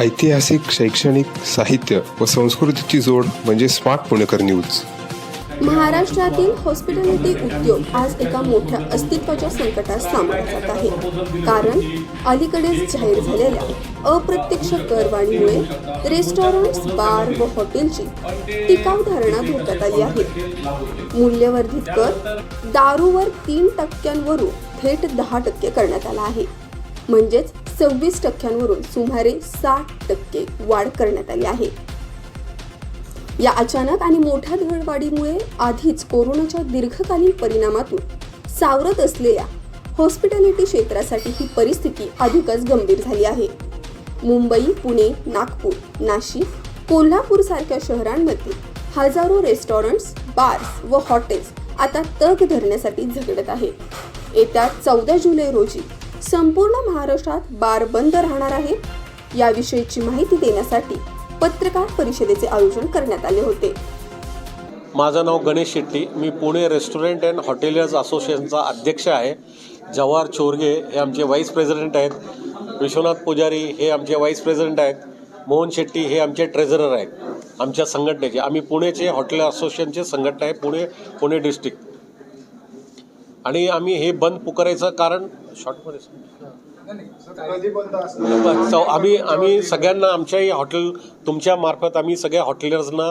ऐतिहासिक शैक्षणिक साहित्य व संस्कृतीची जोड म्हणजे स्मार्ट पुणेकर न्यूज. महाराष्ट्रातील हॉस्पिटॅलिटी उद्योग आज एका मोठ्या अस्तित्वाच्या संकटात सामोरा जात आहे. कारण अलीकडेच जाहीर झालेल्या अप्रत्यक्ष करवाढीमुळे रेस्टॉरंट्स बार व हॉटेलची टिकाव धारणा धोक्यात आली आहे. मूल्यवर्धित कर दारूवर तीन टक्क्यांवरून थेट दहा टक्के करण्यात आला आहे. म्हणजेच सव्वीस टक्क्यांवरून सुमारे साठ टक्के वाढ करण्यात आली आहे. या अचानक आणि मोठ्या दरवाढीमुळे आधीच कोरोनाच्या दीर्घकालीन परिणामातून सावरत असलेल्या हॉस्पिटॅलिटी क्षेत्रासाठी ही परिस्थिती अधिकच गंभीर झाली आहे. मुंबई पुणे नागपूर नाशिक कोल्हापूर सारख्या शहरांमध्ये हजारो रेस्टॉरंट्स बार्स व हॉटेल्स आता तग धरण्यासाठी झगडत आहे येत्या चौदा जुलै रोजी संपूर्ण महाराष्ट्रात बार बंद राहणार आहे. याविषयीची माहिती देण्यासाठी पत्रकार परिषदेचे आयोजन करण्यात आले होते. माझं नाव गणेश शेट्टी. मी पुणे रेस्टॉरंट अँड हॉटेलर्स असोसिएशनचा अध्यक्ष आहे. जवाहर चोरगे हे आमचे व्हाईस प्रेसिडेंट आहेत. विश्वनाथ पुजारी हे आमचे व्हाईस प्रेसिडेंट आहेत. मोहन शेट्टी हे आमचे ट्रेझरर आहेत. आमच्या संघटनेचे आम्ही पुणेचे हॉटेल असोसिएशनचे संघटना आहे पुणे पुणे डिस्ट्रिक्ट. आणि आम्ही हे बंद पुकारायचं कारण शॉर्टमध्ये आम्ही आम्ही सगळ्यांना आमच्याही हॉटेल तुमच्या मार्फत आम्ही सगळ्या हॉटेलर्सना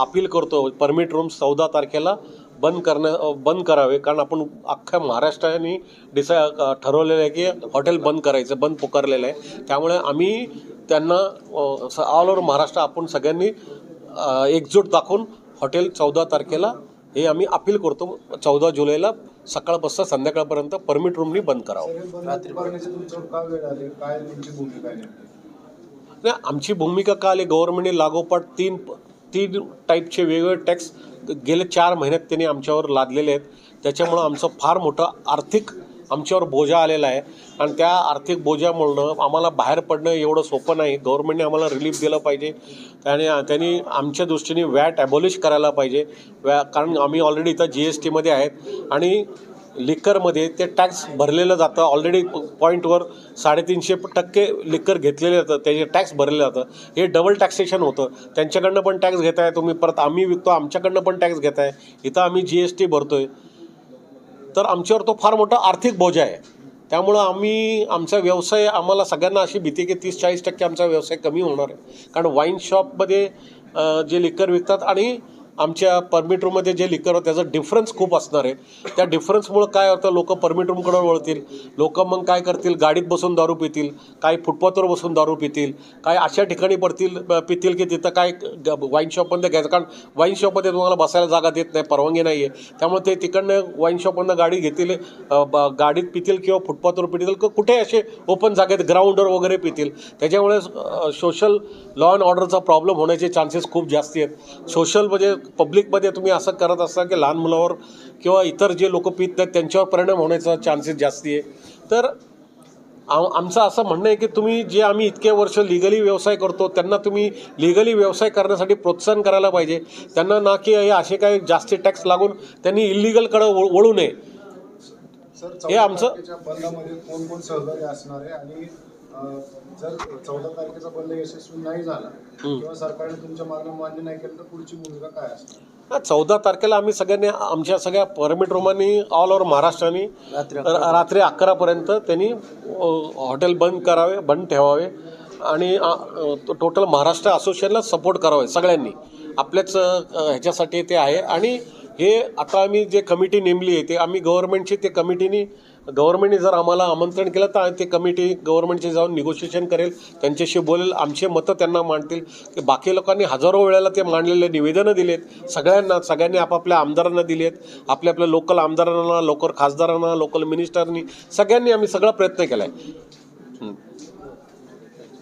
अपील करतो. परमिट रूम्स चौदा तारखेला बंद करण्या बंद करावे. कारण आपण अख्ख्या महाराष्ट्राने डिसाय ठरवलेलं आहे की हॉटेल बंद करायचं बंद पुकारलेलं आहे. त्यामुळे आम्ही त्यांना ऑल ओव्हर महाराष्ट्र आपण सगळ्यांनी एकजूट दाखवून हॉटेल चौदा तारखेला हे आम्ही अपील करतो. चौदा जुलैला सकाळपासून संध्याकाळपर्यंत परमिट रूमनी बंद करावं. रात्री? नाही आमची भूमिका का आली? गव्हर्नमेंटने लागोपाठ तीन तीन टाईपचे वेगवेगळे टॅक्स गेले चार महिन्यात त्यांनी आमच्यावर लादलेले आहेत. त्याच्यामुळं आमचं फार मोठं आर्थिक आमच्यावर बोजा आलेला आहे. आणि त्या आर्थिक बोजामुळं आम्हाला बाहेर पडणं एवढं सोपं नाही. गव्हर्नमेंटने आम्हाला रिलीफ दिलं पाहिजे. त्याने त्यांनी आमच्या दृष्टीने वॅट ॲबॉलिश करायला पाहिजे. वॅ कारण आम्ही ऑलरेडी इथं जी एस टीमध्ये आहेत. आणि लिक्करमध्ये ते टॅक्स भरलेलं जातं. ऑलरेडी पॉईंटवर साडेतीनशे टक्के लिक्कर घेतलेले जातं. त्याचे टॅक्स भरलेलं जातं. हे डबल टॅक्सेशन होतं. त्यांच्याकडनं पण टॅक्स घेताय तुम्ही. परत आम्ही विकतो. आमच्याकडनं पण टॅक्स घेताय. इथं आम्ही जी एस टी भरतो आहे तर आमच्यावर तो फार मोठा आर्थिक बोजा आहे. त्यामुळं आम्ही आमचा व्यवसाय आम्हाला सगळ्यांना अशी भीती की तीस चाळीस टक्के आमचा व्यवसाय कमी होणार आहे. कारण वाईन शॉपमध्ये जे लिकर विकतात आणि आमच्या परमिट रूममध्ये जे लिकर होतं त्याचा डिफरन्स खूप असणार आहे. त्या डिफरन्समुळं काय होतं लोक परमिट रूमकडे वळतील. लोक मग काय करतील गाडीत बसून दारू पितील काही फुटपाथवर बसून दारू पितील काय अशा ठिकाणी पडतील पितील की तिथं काय वाईन शॉपमध्ये घ्यायचं. कारण वाईन शॉपमध्ये तुम्हाला बसायला जागा देत नाही परवानगी नाही आहे त्यामुळे ते तिकडनं वाईन शॉपमधनं गाडी घेतील ब- गाडीत पितील किंवा फुटपाथवर पितील किंवा कुठे असे ओपन जागेत ग्राउंडवर वगैरे पितील. त्याच्यामुळे सोशल लॉ अँड ऑर्डरचा प्रॉब्लेम होण्याचे चान्सेस खूप जास्त आहेत. सोशल म्हणजे पब्लिकमध्ये तुम्ही असं करत असता की लहान मुलावर किंवा इतर जे लोक पित नाहीत त्यांच्यावर परिणाम होण्याचा चान्सेस जास्ती आहे. तर आम आमचं असं म्हणणं आहे की तुम्ही जे आम्ही इतके वर्ष लिगली व्यवसाय करतो त्यांना तुम्ही लिगली व्यवसाय करण्यासाठी प्रोत्साहन करायला पाहिजे. त्यांना ना की हे असे काही जास्ती टॅक्स लागून त्यांनी इलिगलकडे वळू नये. हे आमचं- जर चौदा तारखेचा बंद यशस्वी नाही झाला किंवा सरकारने तुमच्या मागण्या मान्य नाही केलं तर पुढची भूमिका काय असणार? हा, चौदा तारखेला आम्ही सगळ्यांनी आमच्या सगळ्या परमिट रूमांनी ऑल ओव्हर महाराष्ट्राने रात्री अकरापर्यंत त्यांनी हॉटेल बंद करावे बंद ठेवावे आणि अ, टोटल महाराष्ट्र असोसिएशनला सपोर्ट करावे सगळ्यांनी. आपल्याच ह्याच्यासाठी ते आहे. आणि हे आता आम्ही जे कमिटी नेमली आहे ते आम्ही गव्हर्नमेंटची ते कमिटीनी गव्हर्नमेंटने जर आम्हाला आमंत्रण केलं तर ते कमिटी गव्हर्नमेंटचे जाऊन निगोशिएशन करेल त्यांच्याशी बोलेल आमचे मतं त्यांना मांडतील. की बाकी लोकांनी हजारो वेळेला ते मांडलेले निवेदनं दिलेत. सगळ्यांना सगळ्यांनी आपापल्या आमदारांना दिलेत. आपल्या आपल्या लोकल आमदारांना लोकल खासदारांना लोकल मिनिस्टरनी सगळ्यांनी आम्ही सगळा प्रयत्न केला आहे